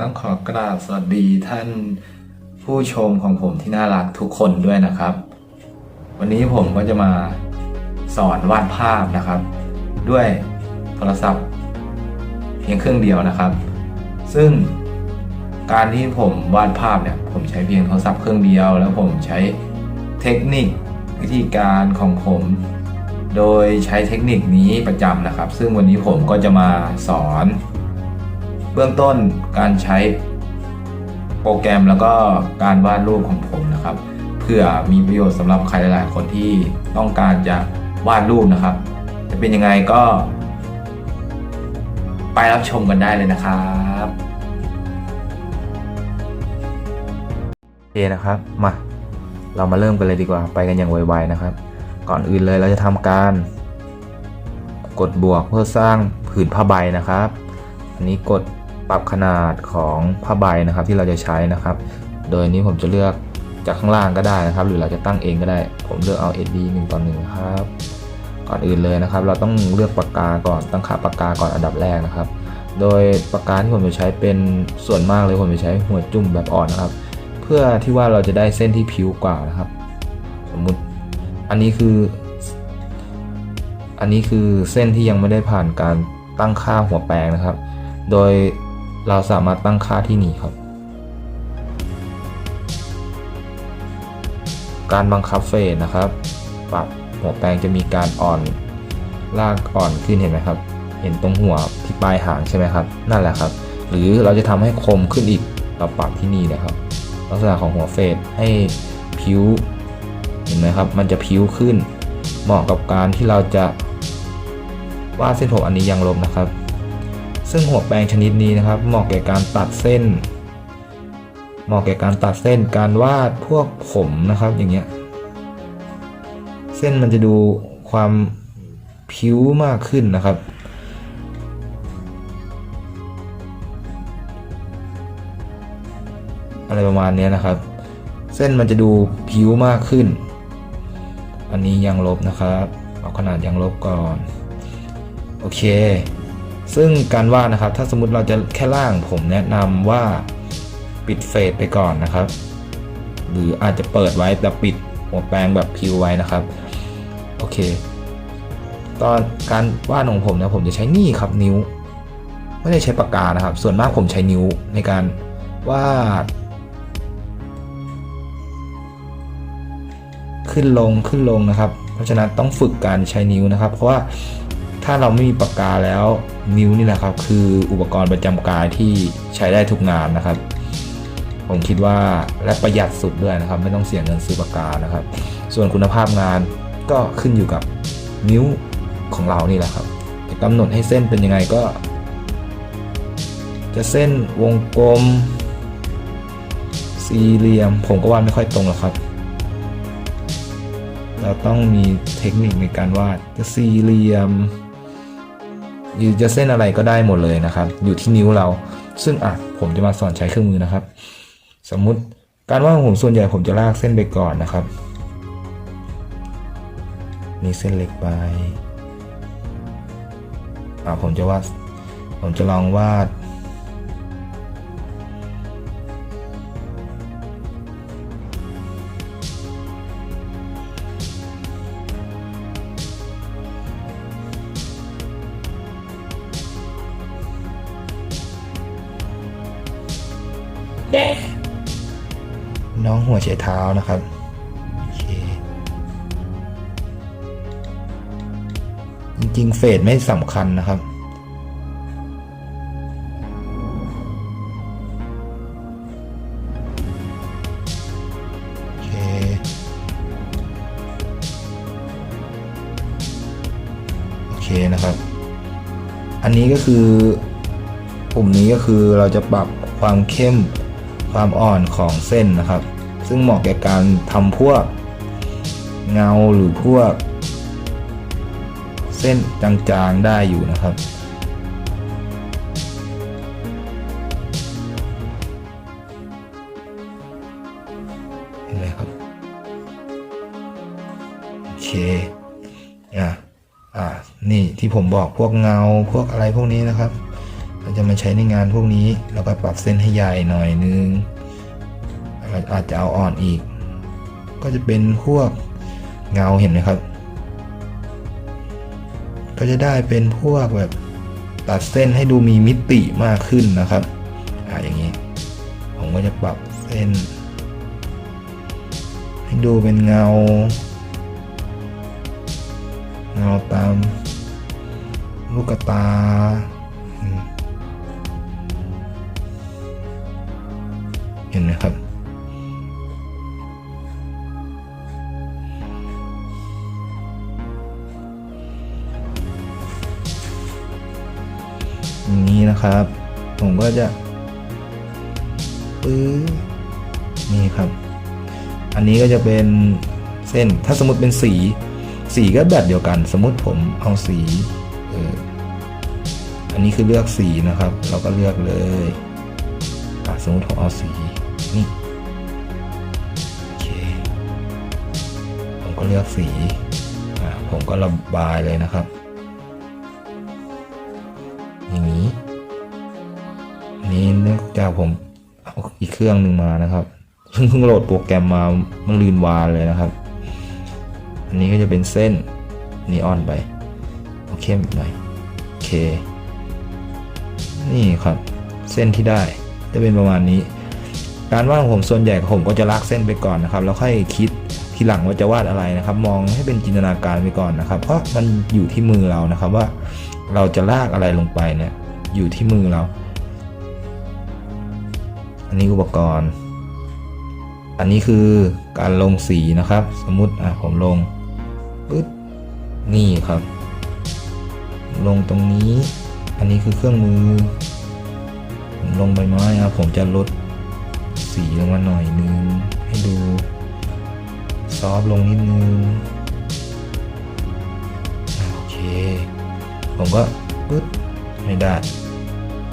ต้องขอกราบสวัสดีท่านผู้ชมของผมที่น่ารักทุกคนด้วยนะครับ วันนี้ผมก็จะมาสอนวาดภาพนะครับ ด้วยโทรศัพท์ เพียงเครื่องเดียวนะครับ ซึ่ง การที่ผมวาดภาพเนี่ย ผมใช้เพียงโทรศัพท์เครื่องเดียว แล้วผมใช้เทคนิควิธีการของผม โดยใช้เทคนิคนี้ประจำนะครับ ซึ่งวันนี้ผมก็จะมาสอน เบื้องต้นการใช้โปรแกรมแล้วก็การวาดรูปของผมนะครับเพื่อมีประโยชน์สำหรับใครหลายๆคนที่ต้องการจะวาดรูปนะครับ จะเป็นยังไงก็ ไปรับชมกันได้เลยนะครับ คนะครับมาเรามาเริ่มกันเลยดีกว่าไปกันอย่างไวๆนะครับ ก่อนอื่นเลยเราจะทำการกดบวกเพื่อสร้างผืนผ้าใบนะครับ อันนี้กดปรับขนาดของผ้าใบนะครับที่เราจะใช้นะครับ โดยนี้ผมจะเลือกจากข้างล่างก็ได้นะครับ หรือเราจะตั้งเองก็ได้ ผมเลือกเอา SD 1ต่อ1ครับ ก่อนอื่นเลยนะครับ เราต้องเลือกปากกาก่อนตั้งค่าปากกาก่อนอันดับแรกนะครับ โดยปากกาที่ผมจะใช้เป็นส่วนมากเลยผมจะใช้หัวจุ่มแบบอ่อนนะครับ เพื่อที่ว่าเราจะได้เส้นที่ผิวกว่านะครับ สมมุติอันนี้คือ อันนี้คือเส้นที่ยังไม่ได้ผ่านการตั้งค่าหัวแปรงนะครับ โดยเราสามารถตั้งค่าที่นี่ครับ การบังคับเฟสนะครับปรับหัวแปรงจะมีการอ่อนลากอ่อนขึ้นเห็นไหมครับ เห็นตรงหัวที่ปลายหางใช่ไหมครับ นั่นแหละครับ หรือเราจะทำให้คมขึ้นอีกเราปรับที่นี่นะครับ ลักษณะของหัวเฟสให้ผิวเห็นไหมครับ มันจะผิวขึ้น เหมาะกับการที่เราจะวาดเส้นผมอันนี้ยังลบนะครับ ซึ่งหัวแปรงชนิดนี้นะครับ เหมาะแก่การตัดเส้น เหมาะแก่การตัดเส้นการวาดพวกผมนะครับอย่างเงี้ยเส้นมันจะดูความผิวมากขึ้นนะครับ อะไรประมาณนี้นะครับ เส้นมันจะดูผิวมากขึ้น อันนี้ยังลบนะครับ เอาขนาดยังลบก่อน โอเค ซึ่งการวาดนะครับ ถ้าสมมติเราจะแค่ล่างผมแนะนำว่าปิดเฟดไปก่อนนะครับ หรืออาจจะเปิดไว้แต่ปิดหัวแปรงแบบพิวไว้นะครับ โอเค ตอนการวาดของผมนะผมจะใช้นี่ครับนิ้วไม่ได้ใช้ปากกานะครับ ส่วนมากผมใช้นิ้วในการวาด ขึ้นลงขึ้นลงนะครับ เพราะฉะนั้นต้องฝึกการใช้นิ้วนะครับ เพราะว่าถ้าเราไม่มีปากกาแล้วนิ้วนี่แหละครับ คืออุปกรณ์ประจำกายที่ใช้ได้ทุกงานนะครับ ผมคิดว่าและประหยัดสุดด้วยนะครับ ไม่ต้องเสียเงินซื้อปากกานะครับ ส่วนคุณภาพงานก็ขึ้นอยู่กับนิ้วของเรานี่แหละครับกำหนดให้เส้นเป็นยังไงก็ จะเส้นวงกลม สี่เหลี่ยม ผมก็วาดไม่ค่อยตรงหรอกครับ เราต้องมีเทคนิคในการวาดจะสี่เหลี่ยมหรือจะเส้นอะไรก็ได้หมดเลยนะครับ อยู่ที่นิ้วเรา ซึ่งอะผมจะมาสอนใช้เครื่องมือนะครับ สมมุติการวาดของผมส่วนใหญ่ผมจะลากเส้นไปก่อนนะครับนี่เส้นเล็กไปอะผมจะวาดผมจะลองวาด วนะครับจริงๆเฟดไม่สำคัญนะครับ โอเค โอเคนะครับ อันนี้ก็คือปุ่มนี้ก็คือเราจะปรับความเข้มความอ่อนของเส้นนะครับ ซึ่งเหมาะแก่การทำพวกเงาหรือพวก เส้นจางๆได้อยู่นะครับ เห็นไหมครับ โอเค อะ อ่านี่ที่ผมบอกพวกเงาพวกอะไรพวกนี้นะครับ เราจะมาใช้ในงานพวกนี้ แล้วก็ปรับเส้นให้ใหญ่หน่อยนึง อาจจะเอาอ่อนอีก ก็จะเป็นพวกเงาเห็นไหมครับ ก็จะได้เป็นพวกแบบตัดเส้นให้ดูมีมิติมากขึ้นนะครับอ่าอย่างนี้ ผมก็จะปรับเส้น ให้ดูเป็นเงา เงาตามลูกตาเห็นไหมครับ นะครับ ผมก็จะปื้อนี่ครับ อันนี้ก็จะเป็นเส้นถ้าสมมติเป็นสี สีก็แบบเดียวกัน สมมติผมเอาสีเอออันนี้คือเลือกสีนะครับ เราก็เลือกเลยสมมติผมเอาสีนี่โอเคผมก็เลือกสีผมก็ระบายเลยนะครับ นื่องจากผมเอาอีกเครื่องหนึ่งมานะครับเพิ่งเพิ่งโหลดโปรแกรมมาเมื่อลืนวานเลยนะครับ อันนี้ก็จะเป็นเส้นนีออนไปโอเคอีกหน่อยโอเค นี่ครับ เส้นที่ได้จะเป็นประมาณนี้ การวาดของผมส่วนใหญ่ผมก็จะลากเส้นไปก่อนนะครับ แล้วค่อยคิดทีหลังว่าจะวาดอะไรนะครับ มองให้เป็นจินตนาการไปก่อนนะครับ เพราะมันอยู่ที่มือเรานะครับว่า เราจะลากอะไรลงไปเนี่ยอยู่ที่มือเรา อันนี้อุปกรณ์ อันนี้คือการลงสีนะครับ สมมติอะผมลงปึ๊บนี่ครับ ลงตรงนี้ อันนี้คือเครื่องมือ ผมลงใบไม้ครับผมจะลดสีลงมาหน่อยนึง ให้ดู ซอฟต์ลงนิดนึงโอเค ผมก็ปึ๊บไม่ได้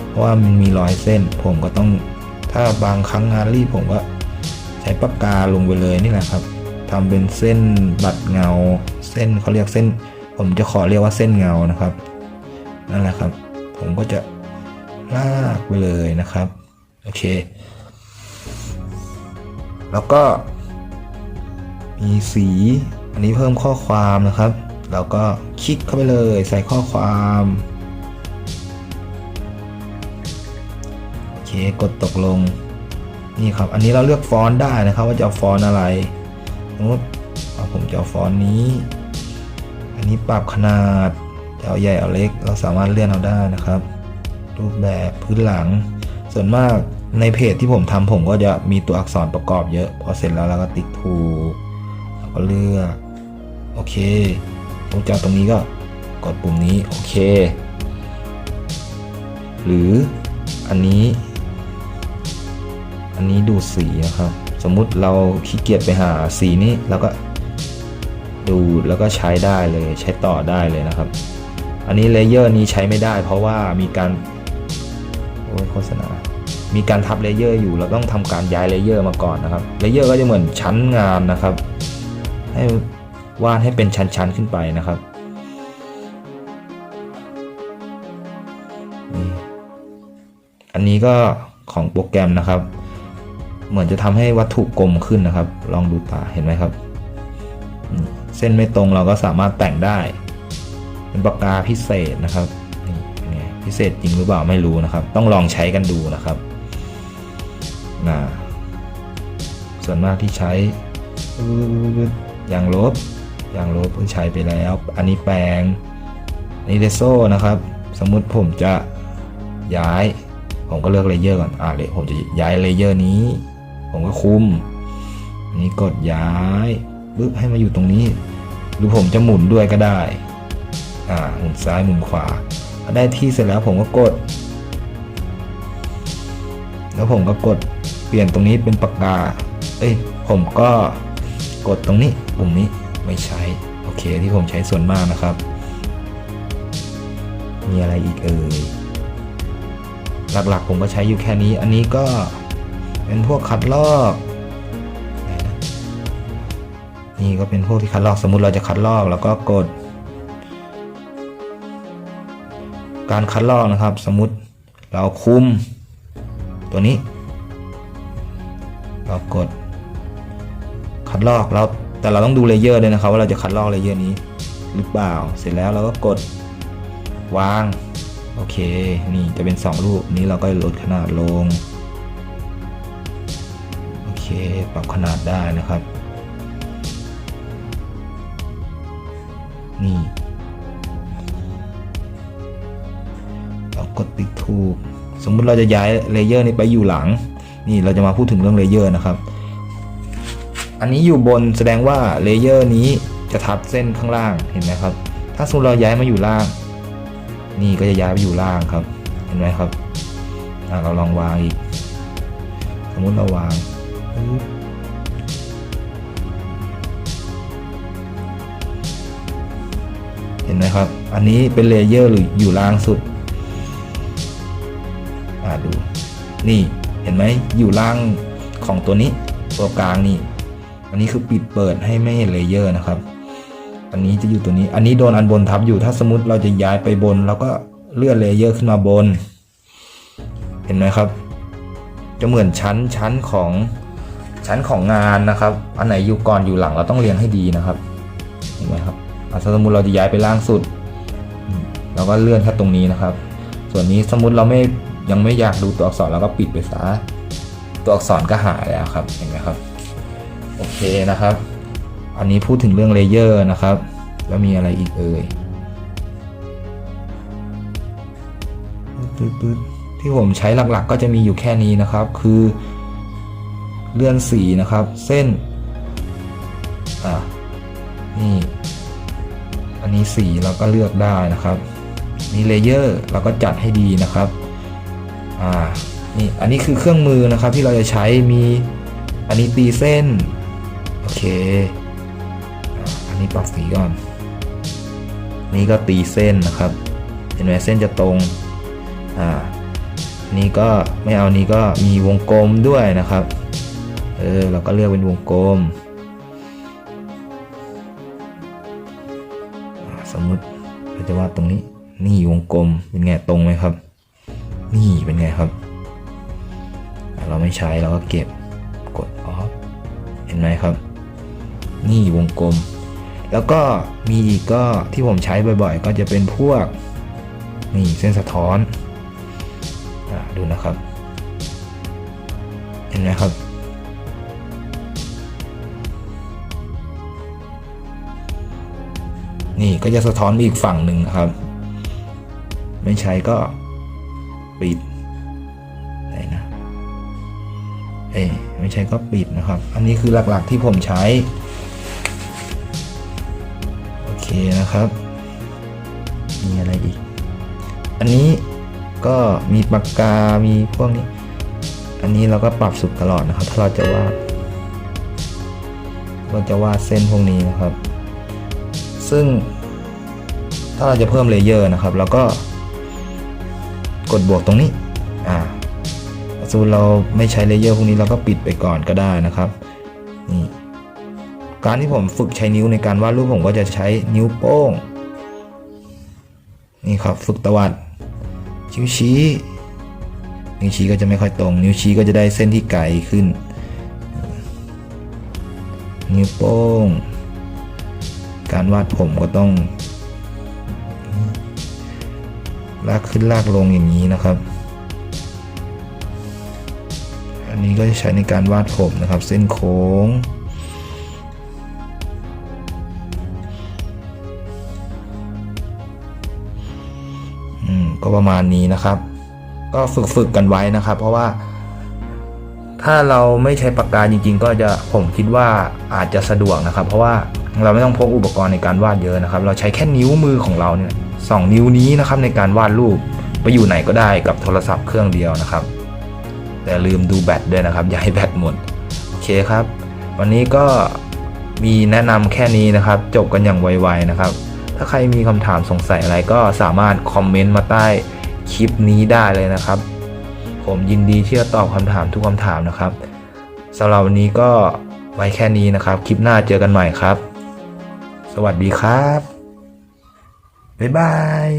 เพราะว่ามันมีรอยเส้น ผมก็ต้อง ถ้าบางครั้งงานรีบผมก็ใช้ปากกาลงไปเลยนี่แหละครับทำเป็นเส้นบัดเงา เส้นเขาเรียกเส้น ผมจะขอเรียกว่าเส้นเงานะครับนั่นแหละครับ ผมก็จะลากไปเลยนะครับโอเค แล้วก็ มีสี อันนี้เพิ่มข้อความนะครับ แล้วก็คลิกเข้าไปเลย ใส่ข้อความ กดตกลง นี่ครับ อันนี้เราเลือกฟอนต์ได้นะครับ ว่าจะเอาฟอนต์อะไรสมมติเอาผมจะเอาฟอนต์นี้ อันนี้ปรับขนาดจะเอาใหญ่เอาเล็ก เราสามารถเลื่อนเอาได้นะครับ รูปแบบพื้นหลัง ส่วนมากในเพจที่ผมทำผมก็จะมีตัวอักษรประกอบเยอะ พอเสร็จแล้วเราก็ติ๊กถูกแล้วก็เลือก โอเคผมจะเอาตรงนี้ก็กดปุ่มนี้ โอเค หรืออันนี้ นนี้ดูสีนะครับ สมมุติเราขี้เกียจไปหาสีนี้เราก็ดูแล้วก็ใช้ได้เลยใช้ต่อได้เลยนะครับ อันนี้เลเยอร์นี้ใช้ไม่ได้ เพราะว่ามีการโอ้ยโฆษณา มีการทับเลเยอร์อยู่เราต้องทำการย้ายเลเยอร์มาก่อนนะครับเลเยอร์ก็จะเหมือนชั้นงานนะครับ ให้วาดให้เป็นชั้นๆขึ้นไปนะครับอันนี้ก็ของโปรแกรมนะครับ เหมือนจะทำให้วัตถุกลมขึ้นนะครับ ลองดูตาเห็นไหมครับ เส้นไม่ตรงเราก็สามารถแต่งได้ เป็นปากกาพิเศษนะครับนี่พิเศษจริงหรือเปล่าไม่รู้นะครับ ต้องลองใช้กันดูนะครับนะส่วนมากที่ใช้อย่างลบอย่างลบเพิ่งใช้ไปแล้ว อันนี้แปลงอันนี้เดโซนะครับ สมมุติผมจะย้าย ผมก็เลือกเลเยอร์ก่อน อ่าเลยผมจะย้ายเลเยอร์นี้ ผมก็คุมอันนี้กดย้ายปึ๊บให้มาอยู่ตรงนี้ หรือผมจะหมุนด้วยก็ได้ อ่าหมุนซ้ายหมุนขวาพอได้ที่เสร็จแล้วผมก็กด แล้วผมก็กดเปลี่ยนตรงนี้เป็นปากกา เอ้ยผมก็กดตรงนี้ปุ่มนี้ไม่ใช้โอเคที่ผมใช้ส่วนมากนะครับ มีอะไรอีกเอ่ยหลักๆผมก็ใช้อยู่แค่นี้ อันนี้ก็ เป็นพวกคัดลอกนี่ก็เป็นพวกที่คัดลอกสมมุติเราจะคัดลอกแล้วก็กด การคัดลอกนะครับ สมมุติเราคุมตัวนี้ เรากด คัดลอกแล้วแต่เราต้องดูเลเยอร์ด้วยนะครับ ว่าเราจะคัดลอกเลเยอร์นี้หรือเปล่า เสร็จแล้วเราก็กดวาง โอเค นี่จะเป็น 2 รูปนี้เราก็ลดขนาดลง ปรับขนาดได้นะครับ นี่เรากดติ๊กถูก สมมุติเราจะย้ายเลเยอร์นี้ไปอยู่หลัง นี่เราจะมาพูดถึงเรื่องเลเยอร์นะครับ อันนี้อยู่บนแสดงว่าเลเยอร์นี้จะทับเส้นข้างล่างเห็นไหมครับ ถ้าสมมติเราย้ายมาอยู่ล่าง นี่ก็จะย้ายไปอยู่ล่างครับ เห็นไหมครับเราลองวางอีก สมมุติเราวาง เห็นไหมครับ อันนี้เป็นเลเยอร์หรืออยู่ล่างสุดอ่าดู นี่เห็นไหมอยู่ล่างของตัวนี้ตัวกลางนี่ อันนี้คือปิดเปิดให้ไม่เห็นเลเยอร์นะครับ อันนี้จะอยู่ตัวนี้ อันนี้โดนอันบนทับอยู่ ถ้าสมมติเราจะย้ายไปบนเราก็เลื่อนเลเยอร์ขึ้นมาบน เห็นไหมครับ จะเหมือนชั้นชั้นของ ชั้นของงานนะครับ อันไหนอยู่ก่อนอยู่หลังเราต้องเรียงให้ดีนะครับเห็นไหมครับอะสมมติเราจะย้ายไปล่างสุดอืมเราก็เลื่อนแค่ตรงนี้นะครับ ส่วนนี้สมมุติเราไม่ยังไม่อยากดูตัวอักษรเราก็ปิดไปซะตัวอักษรก็หายแล้วครับเห็นไหมครับโอเคนะครับ อันนี้พูดถึงเรื่องเลเยอร์นะครับ แล้วมีอะไรอีกเอ่ยปึ๊บปึ๊บที่ผมใช้หลักๆ ก็จะมีอยู่แค่นี้นะครับ คือ เลื่อนสีนะครับ เส้นอะนี่อันนี้สีเราก็เลือกได้นะครับ มีเลเยอร์เราก็จัดให้ดีนะครับอ่านี่อันนี้คือเครื่องมือนะครับที่เราจะใช้มีอันนี้ตีเส้นโอเคอันนี้ปรับสีก่อน นี่ก็ตีเส้นนะครับ เห็นไหมเส้นจะตรงอ่านี่ก็ไม่เอานี้ก็มีวงกลมด้วยนะครับ ออ เราก็เลือกเป็นวงกลม สมมุติเราจะวาดตรงนี้ นี่วงกลม เป็นไงตรงไหมครับ นี่เป็นไงครับ เราไม่ใช้เราก็เก็บ กดออฟ เห็นไหมครับ นี่วงกลม แล้วก็มีอีกก็ที่ผมใช้บ่อยๆ ก็จะเป็นพวก นี่เส้นสะท้อนอดูนะครับ เห็นไหมครับ นี่ก็จะสะท้อนไปอีกฝั่งหนึ่งนะครับ ไม่ใช้ก็ปิดไหนนะเอ้ยไม่ใช่ก็ปิดนะครับ อันนี้คือหลักๆที่ผมใช้ โอเคนะครับ มีอะไรอีก อันนี้ก็มีปากกา มีพวกนี้ อันนี้เราก็ปรับสุดตลอดนะครับ ถ้าเราจะวาดเราจะวาดเส้นพวกนี้นะครับ ซึ่งถ้าเราจะเพิ่มเลเยอร์นะครับเราก็กดบวกตรงนี้อ่าสมมติเราไม่ใช้เลเยอร์พวกนี้เราก็ปิดไปก่อนก็ได้นะครับนี่การที่ผมฝึกใช้นิ้วในการวาดรูปผมก็จะใช้นิ้วโป้งนี่ครับฝึกตวัดนิ้วชี้นิ้วชี้ก็จะไม่ค่อยตรง นิ้วชี้ก็จะได้เส้นที่ไกลขึ้น นิ้วโป้ง การวาดผมก็ต้อง ลากขึ้นลากลงอย่างนี้นะครับ อันนี้ก็จะใช้ในการวาดผมนะครับ เส้นโค้งอืมก็ประมาณนี้นะครับ ก็ฝึกฝึกกันไว้นะครับ เพราะว่า ถ้าเราไม่ใช้ปากกาจริง ๆ ก็จะผมคิดว่าอาจจะสะดวกนะครับ เพราะว่า เราไม่ต้องพกอุปกรณ์ในการวาดเยอะนะครับ เราใช้แค่นิ้วมือของเราเนี่ยสองนิ้วนี้นะครับในการวาดรูปไปอยู่ไหนก็ได้กับโทรศัพท์เครื่องเดียวนะครับ แต่ลืมดูแบตด้วยนะครับ อย่าให้แบตหมด โอเคครับ วันนี้ก็มีแนะนำแค่นี้นะครับ จบกันอย่างไวๆนะครับ ถ้าใครมีคำถามสงสัยอะไรก็สามารถคอมเมนต์มาใต้คลิปนี้ได้เลยนะครับ ผมยินดีที่จะตอบคำถามทุกคำถามนะครับสำหรับวันนี้ก็ไว้แค่นี้นะครับ คลิปหน้าเจอกันใหม่ครับ สวัสดีครับ บ๊ายบาย